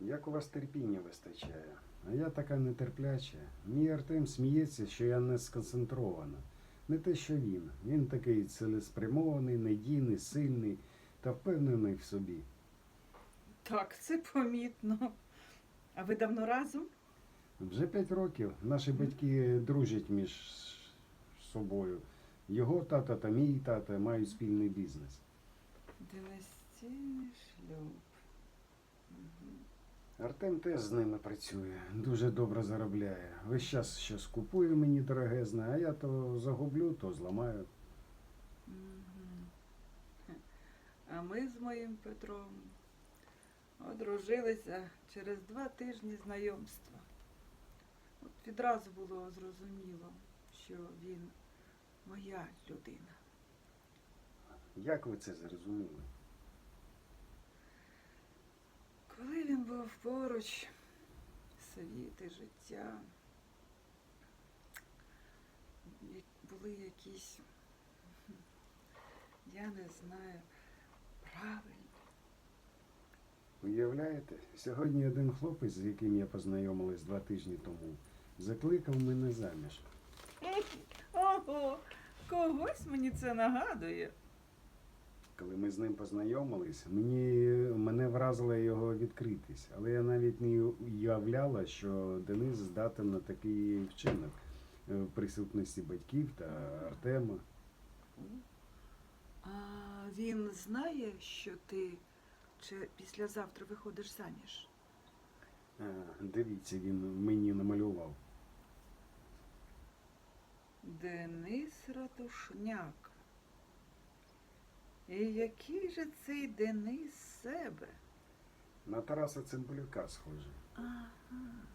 Як у вас терпіння вистачає? А я така нетерпляча. Мій Артем сміється, що я не сконцентрована. Не те, що він. Він такий цілеспрямований, надійний, сильний та впевнений в собі. Так, це помітно. А ви давно разом? Вже п'ять років наші батьки дружать між собою. Його тата та мій тата мають спільний бізнес. Династійний шлюб. Артем теж з ними працює, дуже добре заробляє. Весь час щось купує мені дорогезне, а я то загублю, то зламаю. А ми з моїм Петром одружилися через два тижні знайомства. От відразу було зрозуміло, що він моя людина. Як ви це зрозуміли? Коли поруч, світ і життя, були якісь, я не знаю, правильні. Уявляєте, сьогодні один хлопець, з яким я познайомилась два тижні тому, закликав мене заміж. Ого, когось мені це нагадує. Коли ми з ним познайомились, мені мене вразила його відкритість, але я навіть не уявляла, що Денис здатен на такий вчинок е, в присутності батьків та Артема. А він знає, що ти чи післязавтра виходиш заміж? А, Дивіться, він мені намалював. Денис Ратушняк. І який же цей Денис себе? На Тараса Цимбалюка схожий. Ага.